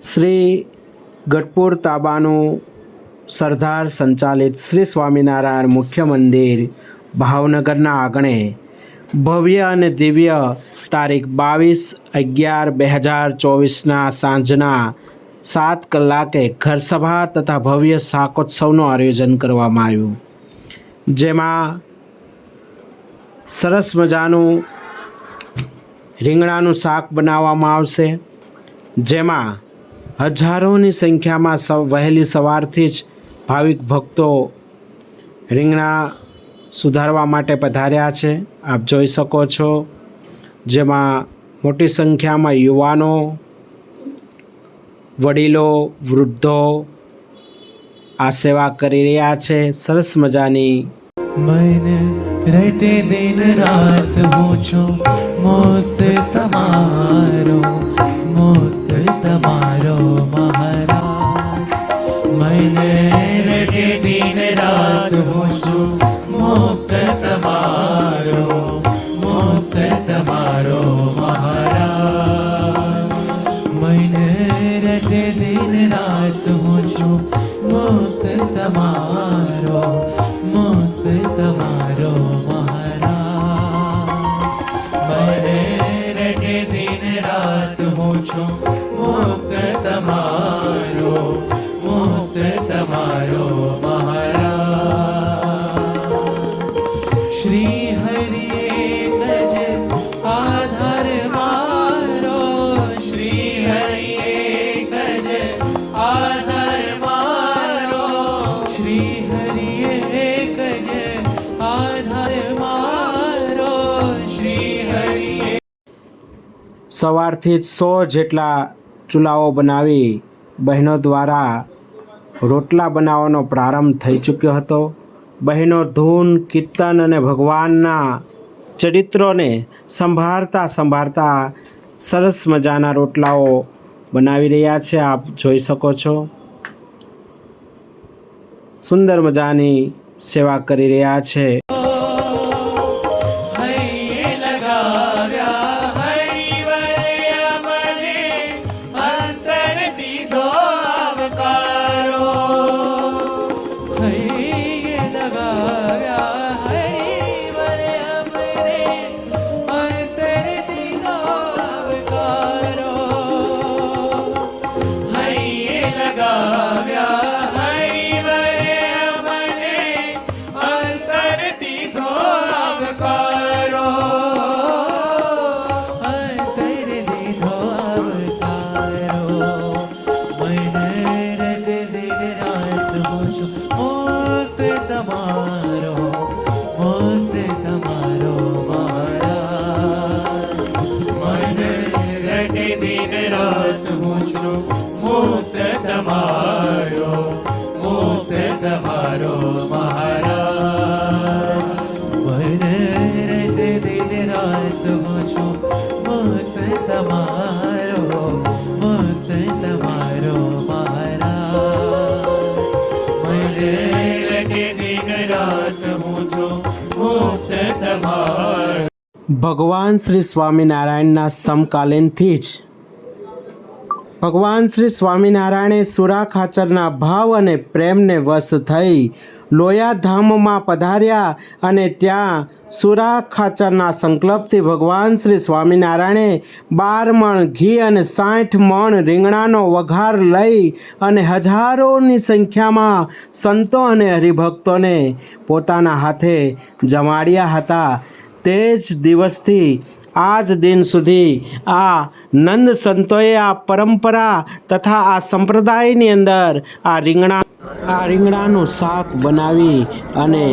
શ્રી ગઢપુર તાબાનું સરદાર સંચાલિત શ્રી સ્વામિનારાયણ મુખ્ય મંદિર ભાવનગરના આંગણે ભવ્ય અને દિવ્ય તારીખ બાવીસ અગિયાર બે હજાર ચોવીસના સાંજના સાત કલાકે ઘરસભા તથા ભવ્ય શાકોત્સવનું આયોજન કરવામાં આવ્યું. જેમાં સરસ મજાનું રીંગણાનું શાક બનાવવામાં આવશે. જેમાં હજારોની સંખ્યામાં સવ વહેલી સવારથી જ ભાવિક ભક્તો રીંગણા સુધારવા માટે પધાર્યા છે. આપ જોઈ શકો છો જેમાં મોટી સંખ્યામાં યુવાનો, વડીલો, વૃદ્ધો આ સેવા કરી રહ્યા છે. સરસ મજાની રાત હું છું મોત તમારો. સવારથી જ સો જેટલા ચૂલાઓ બનાવી બહેનો દ્વારા રોટલા બનાવવાનો પ્રારંભ થઈ ચૂક્યો હતો. બહેનો ધૂન, કીર્તન અને ભગવાનના ચરિત્રોને સંભાળતા સંભાળતા સરસ મજાના રોટલાઓ બનાવી રહ્યા છે. આપ જોઈ શકો છો. સુંદર મજાની સેવા કરી રહ્યા છે. દિન રાત હું છું. ભગવાન શ્રી સ્વામિનારાયણના સમકાલીનથી જ. ભગવાન શ્રી સ્વામિનારાયણે સુરા ખાચરના ભાવ અને પ્રેમને વશ થઈ લોયાધામમાં પધાર્યા અને ત્યાં સુરા ખાચરના સંકલ્પથી ભગવાન શ્રી સ્વામિનારાયણે બાર મણ ઘી અને સાઠ મણ રીંગણાનો વઘાર લઈ અને હજારોની સંખ્યામાં સંતો અને હરિભક્તોને પોતાના હાથે જમાડ્યા હતા. તે જ દિવસથી, આજ દિન સુધી, આ નંદ સંતોએ આ પરંપરા તથા આ સંપ્રદાયની અંદર આ રીંગણા, આ રીંગણાનું શાક બનાવી અને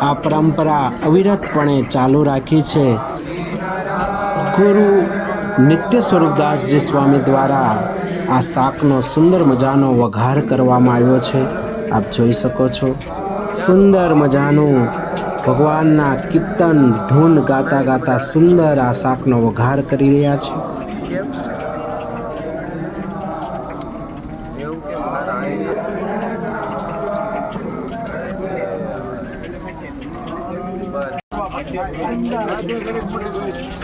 આ પરંપરા અવિરતપણે ચાલુ રાખી છે. ગુરુ નિત્ય સ્વરૂપદાસજી સ્વામી દ્વારા આ શાકનો સુંદર મજાનો વઘાર કરવામાં આવ્યો છે. આપ જોઈ શકો છો. સુંદર મજાનું ભગવાનના કીર્તન ધૂન ગાતા ગાતા સુંદર આ શાકનો વઘાર કરી રહ્યા છે. વળી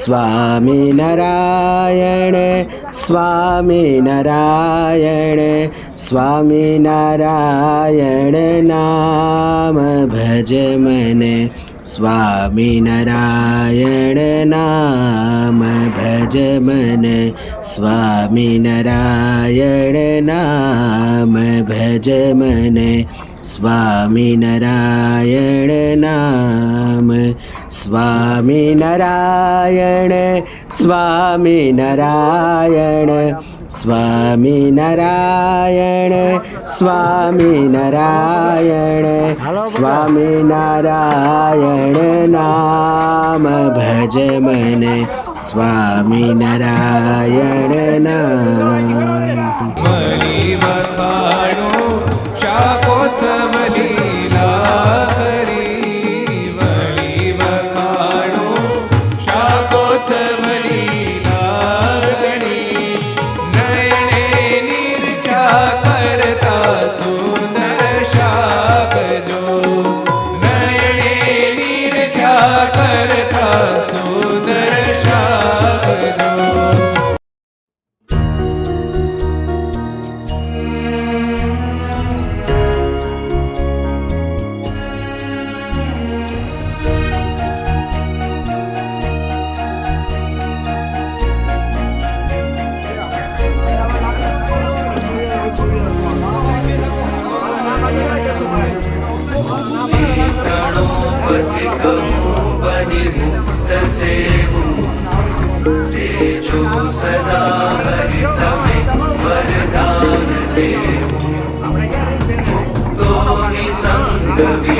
स्वामी नारायण स्वामी नारायण स्वामी नारायण नाम भज मने। स्वामी नारायण नाम भज मन। स्वामी नारायण नाम भज मन। स्वामी नारायण नाम સ્વામી નારાયણ સ્વામી નારાયણ સ્વામી નારાયણ સ્વામી નારાયણ સ્વામી નારાયણ નામ ભજ મને. સ્વામી નારાયણ નામ. વખાણો શાકોત્સવ Hallelujah.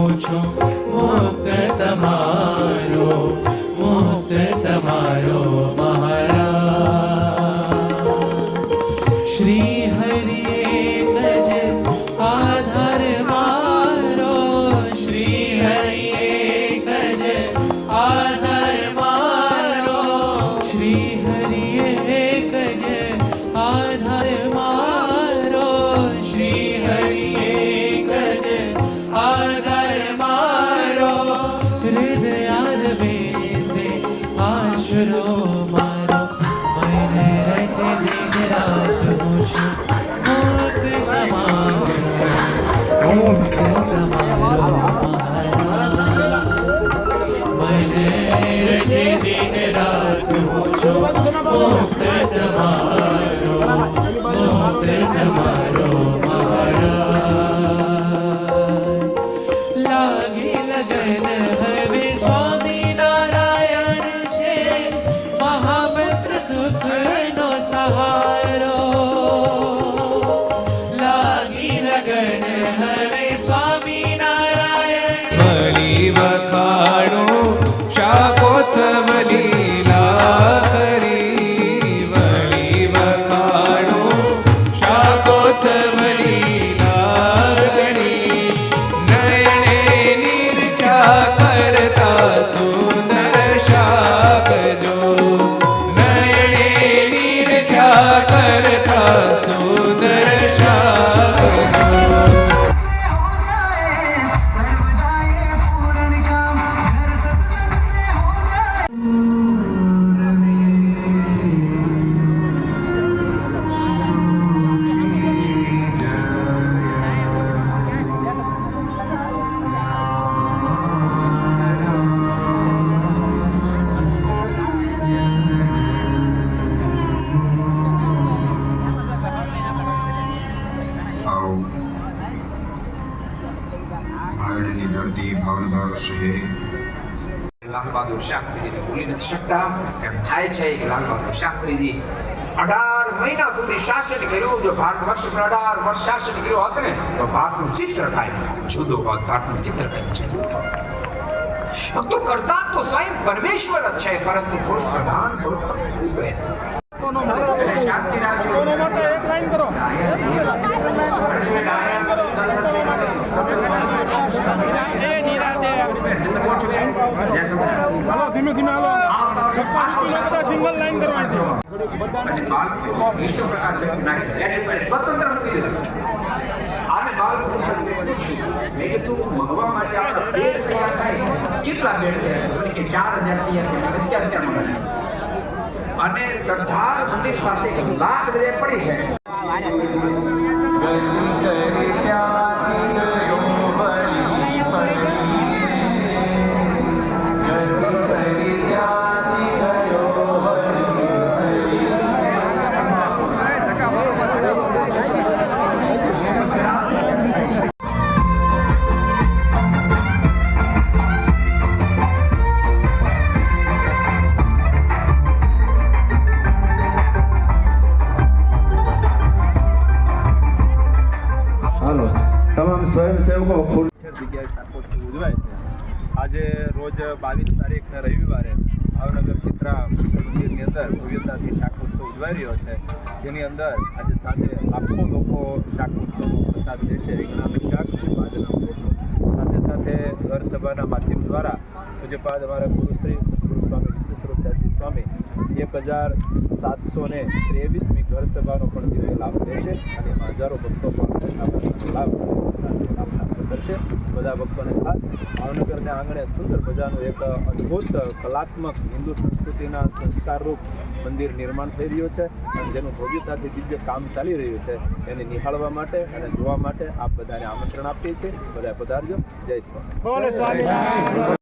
mucho. मुक्त ભાગડની ધરતી ભાવનગર છે લાલ બહાદુર શાસ્ત્રીજીને ભૂલી નથી શકતા એમ થાય છે કે લાલ બહાદુર શાસ્ત્રીજી અઢાર મહિના સુધી શાસન કર્યું જો ભારત વર્ષ પર અઢાર વર્ષ શાસન કર્યું હોત ને તો ભારતનું ચિત્ર કાંઈ જુદું હોત ભારતનું ચિત્ર કાંઈ છે ભક્તો કરતા તો સ્વયં પરમેશ્વર જ છે પરંતુ પુરુષ પ્રધાન શાંતિ એટલે એક લાઈન જય સચિદાનંદ. ધીમે ધીમે હાલો. સિંગલ લાઈન કરવાની અને બાળકો વિશ્વ પ્રકાશ વ્યક્તિ નાખી. એને પહેલા સ્વતંત્ર મૂકી દીધા. આને બાળકો કીધું મહવા માટે આપણા બેડ તૈયાર થાય કેટલા બેડ તૈયાર કે ચાર હજાર તૈયાર અત્યાર અત્યાર અને સરદાર મંદિર પાસે એક લાખ હૃદય પડી છે. સ્વયંસેવકો જગ્યાએ શાકોત્સવ ઉજવાય છે. આજે રોજ બાવીસ તારીખના રવિવારે ભાવનગર ચિત્રા મંદિરની અંદર ભવ્યતાથી શાકોત્સવ ઉજવાઈ રહ્યો છે. જેની અંદર આજે સાંજે લાખો લોકો શાકોત્સવનો પ્રસાદ લેશે. રીંગણાનું શાક અને સાથે સાથે ઘર સભાના માધ્યમ દ્વારા પૂજ્યપાદ અમારા ગુરુશ્રી સદગુરુ સ્વામી નિત્યસ્વરૂપદાસજી સ્વામી એક હજાર સાતસો ને ત્રેવીસમી ઘર સભાનો પણ દિવ્ય લાભ લેશે અને એમાં હજારો ભક્તો પણ લાભ કરશે બધા ભક્તોને ખાસ ભાવનગરના આંગણે સુંદર મજાનું એક અદ્ભુત કલાત્મક હિન્દુ સંસ્કૃતિના સંસ્કારરૂપ મંદિર નિર્માણ થઈ રહ્યું છે અને જેનું ભવ્યતાથી દિવ્ય કામ ચાલી રહ્યું છે. એને નિહાળવા માટે અને જોવા માટે આપ બધાને આમંત્રણ આપીએ છીએ. બધા પધારજો. જય સ્વામી.